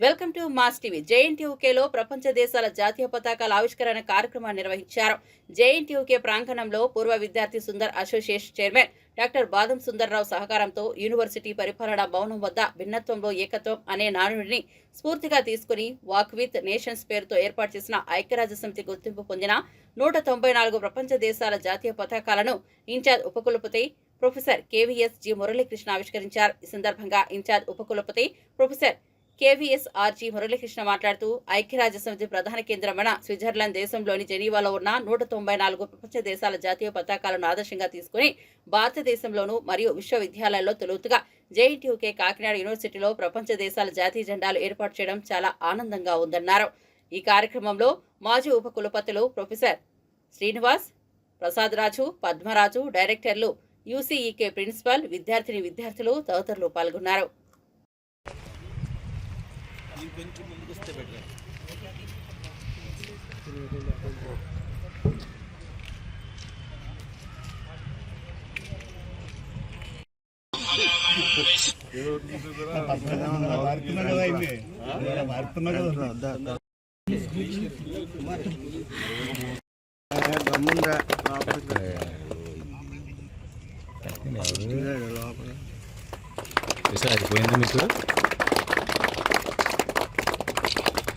Welcome to mass TV. జేఎన్టీయూకేలో ప్రపంచ దేశాల జాతీయ పతాకాల ఆవిష్కరణ కార్యక్రమాన్ని నిర్వహించారు. జేఎన్టీయూకే ప్రాంగణంలో పూర్వ విద్యార్థి సుందర్ అసోసియేషన్ చైర్మన్ డాక్టర్ బాదం సుందర్రావు సహకారంతో యూనివర్సిటీ పరిపాలనా భవనం వద్ద భిన్నత్వంలో ఏకత్వం అనే నానుడిని స్ఫూర్తిగా తీసుకుని వాక్ విత్ నేషన్స్ పేరుతో ఏర్పాటు చేసిన ఐక్యరాజ్య సమితి గుర్తింపు పొందిన నూట తొంభై నాలుగు ప్రపంచ దేశాల జాతీయ పతాకాలను ఇన్ఛార్జ్ ఉపకులపతి ప్రొఫెసర్ కేవీఎస్ జి మురళీకృష్ణ ఆవిష్కరించారు. ఈ సందర్భంగా ఇన్ఛార్జ్ ఉపకులపతి ప్రొఫెసర్ కేవీఎస్ ఆర్జీ మురళీకృష్ణ మాట్లాడుతూ ఐక్యరాజ్య సమితి ప్రధాన కేంద్రమైన స్విట్జర్లాండ్ దేశంలోని జెనీవాలో ఉన్న నూట తొంభై నాలుగు ప్రపంచ దేశాల జాతీయ పతాకాలను ఆదర్శంగా తీసుకుని భారతదేశంలోనూ మరియు విశ్వవిద్యాలయాల్లో తొలుతుగా జేఎన్టీయూకే కాకినాడ యూనివర్సిటీలో ప్రపంచ దేశాల జాతీయ జెండాలు ఏర్పాటు చేయడం చాలా ఆనందంగా ఉందన్నారు. ఈ కార్యక్రమంలో మాజీ ఉప కులపతులు ప్రొఫెసర్ శ్రీనివాస్ ప్రసాద్ రాజు పద్మరాజు డైరెక్టర్లు యూసీఈకే ప్రిన్సిపల్ విద్యార్థిని విద్యార్థులు తదితరులు పాల్గొన్నారు. ఇంకొంచెం ముందుకు వస్తే బెటర్ మారుతున్నా కదా ఇన్ని అది పోయింది మీకు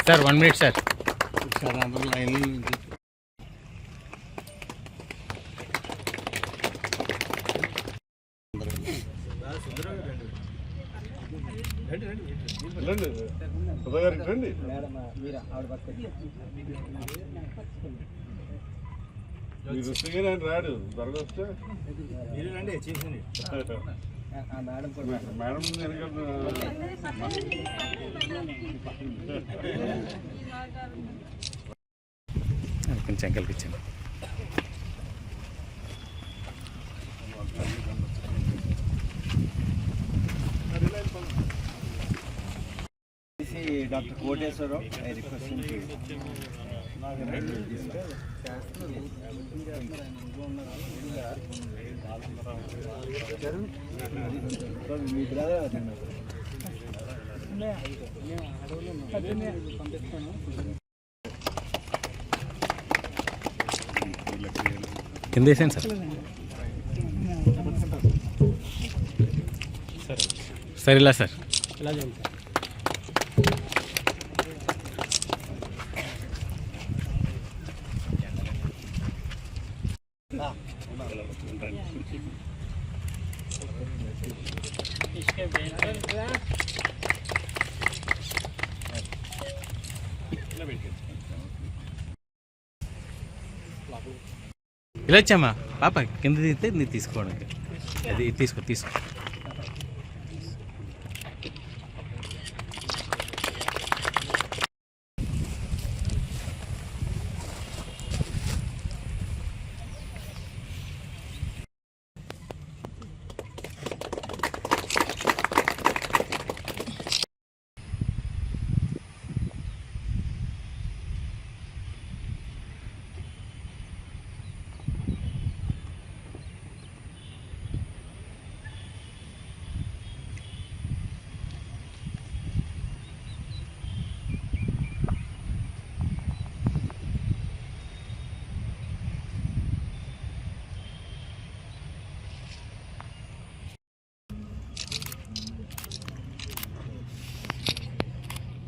సార్ వన్ మినిట్ సార్ రండి సుధా గారికి రండి మీరు రాడు వస్తే రండి చేసింది మేడం కొంచెం అంకల్కి ఇచ్చాను డాక్టర్ కోటేశ్వరరావు ఐ రిక్వెస్ట్ కింద వేసాను సార్. సార్ ఇలా సార్. ఇలా వచ్చామా? పాప కింద తీస్తే నీ తీసుకోవడానికి. అది తీసుకో తీసుకో.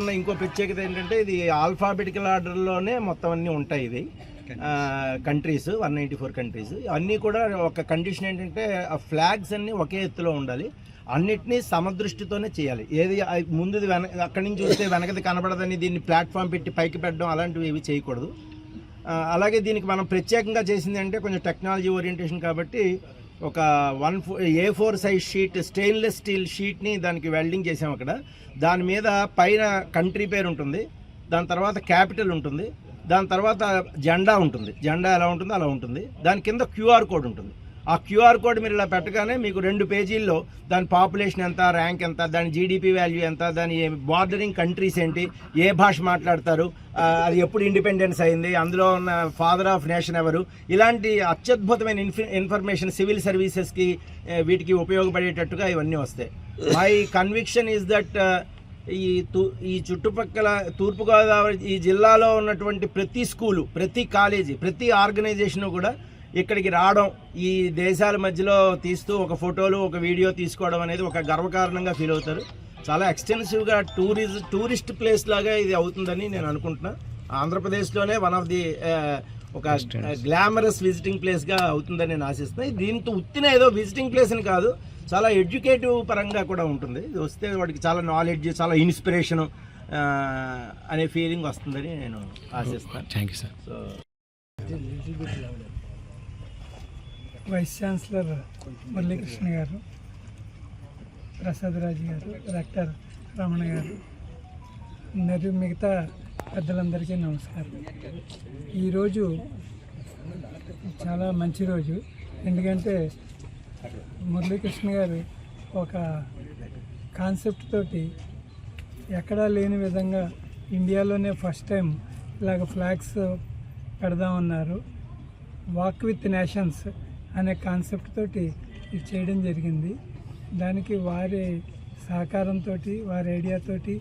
ఉన్న ఇంకో ప్రత్యేకత ఏంటంటే ఇది ఆల్ఫాబెటికల్ ఆర్డర్లోనే మొత్తం అన్నీ ఉంటాయి ఇది. Countries one ninety four countries అన్నీ కూడా ఒక కండిషన్ ఏంటంటే ఆ ఫ్లాగ్స్ అన్నీ ఒకే ఎత్తులో ఉండాలి. అన్నిటినీ సమదృష్టితోనే చేయాలి. ఏది ముందుది వెన అక్కడి నుంచి చూస్తే వెనకది కనబడదని దీన్ని ప్లాట్ఫామ్ పెట్టి పైకి పెట్టడం అలాంటివి ఏవి చేయకూడదు. అలాగే దీనికి మనం ప్రత్యేకంగా చేసింది అంటే కొంచెం టెక్నాలజీ ఓరియంటేషన్ కాబట్టి ఒక one A four size sheet stainless steel షీట్ని దానికి వెల్డింగ్ చేసాం అక్కడ. దాని మీద పైన కంట్రీ పేరు ఉంటుంది దాని తర్వాత క్యాపిటల్ ఉంటుంది దాని తర్వాత జెండా ఉంటుంది. జెండా ఎలా ఉంటుందో అలా ఉంటుంది. దాని కింద క్యూఆర్ కోడ్ ఉంటుంది. ఆ క్యూఆర్ కోడ్ మీరు ఇలా పెట్టగానే మీకు రెండు పేజీల్లో దాని పాపులేషన్ ఎంత ర్యాంక్ ఎంత దాని జీడిపి వాల్యూ ఎంత దాని బార్డరింగ్ కంట్రీస్ ఏంటి ఏ భాష మాట్లాడతారు అది ఎప్పుడు ఇండిపెండెన్స్ అయింది అందులో ఉన్న ఫాదర్ ఆఫ్ నేషన్ ఎవరు ఇలాంటి అత్యద్భుతమైన ఇన్ఫర్మేషన్ సివిల్ సర్వీసెస్కి వీటికి ఉపయోగపడేటట్టుగా ఇవన్నీ వస్తాయి. మై కన్విక్షన్ ఈజ్ దట్ ఈ తూ ఈ చుట్టుపక్కల తూర్పుగోదావరి ఈ జిల్లాలో ఉన్నటువంటి ప్రతి స్కూలు ప్రతి కాలేజీ ప్రతి ఆర్గనైజేషన్ కూడా ఇక్కడికి రావడం ఈ దేశాల మధ్యలో తీస్తూ ఒక ఫోటోలు ఒక వీడియో తీసుకోవడం అనేది ఒక గర్వకారణంగా ఫీల్ అవుతారు. చాలా ఎక్స్టెన్సివ్గా టూరిజ్ టూరిస్ట్ ప్లేస్ లాగా ఇది అవుతుందని నేను అనుకుంటున్నా. ఆంధ్రప్రదేశ్లోనే వన్ ఆఫ్ ది ఒక గ్లామరస్ విజిటింగ్ ప్లేస్గా అవుతుందని నేను ఆశిస్తున్నాను దీంతో ఉత్తిన ఏదో విజిటింగ్ ప్లేస్ అని కాదు చాలా ఎడ్యుకేటివ్ పరంగా కూడా ఉంటుంది. ఇది వస్తే వాడికి చాలా నాలెడ్జ్ చాలా ఇన్స్పిరేషన్ అనే ఫీలింగ్ వస్తుందని నేను ఆశిస్తాను thank you sir so vice chancellor Muralikrishna garu Prasad Raju గారు రెక్టర్ రమణ గారు మరియు మిగతా పెద్దలందరికీ నమస్కారం. ఈరోజు చాలా మంచి రోజు. ఎందుకంటే మురళీకృష్ణ గారు ఒక కాన్సెప్ట్ తోటి ఎక్కడా లేని విధంగా ఇండియాలోనే ఫస్ట్ టైం ఇలాగ ఫ్లాగ్స్ పెడదామన్నారు. వాక్ విత్ నేషన్స్ అనే కాన్సెప్ట్ తోటి ఇది చేయడం జరిగింది. దానికి వారి సహకారంతో వారి ఐడియాతోటి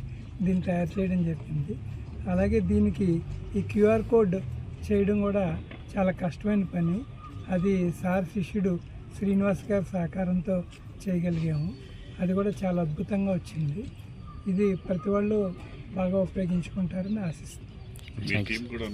దీన్ని తయారు చేయడం జరిగింది. అలాగే దీనికి ఈ క్యూఆర్ కోడ్ చేయడం కూడా చాలా కష్టమైన పని. అది సార్ శిష్యుడు శ్రీనివాస్ గారి సహకారంతో చేయగలిగాము. అది కూడా చాలా అద్భుతంగా వచ్చింది. ఇది ప్రతి వాళ్ళు బాగా ఉపయోగించుకుంటారని ఆశిస్తున్నాను యూ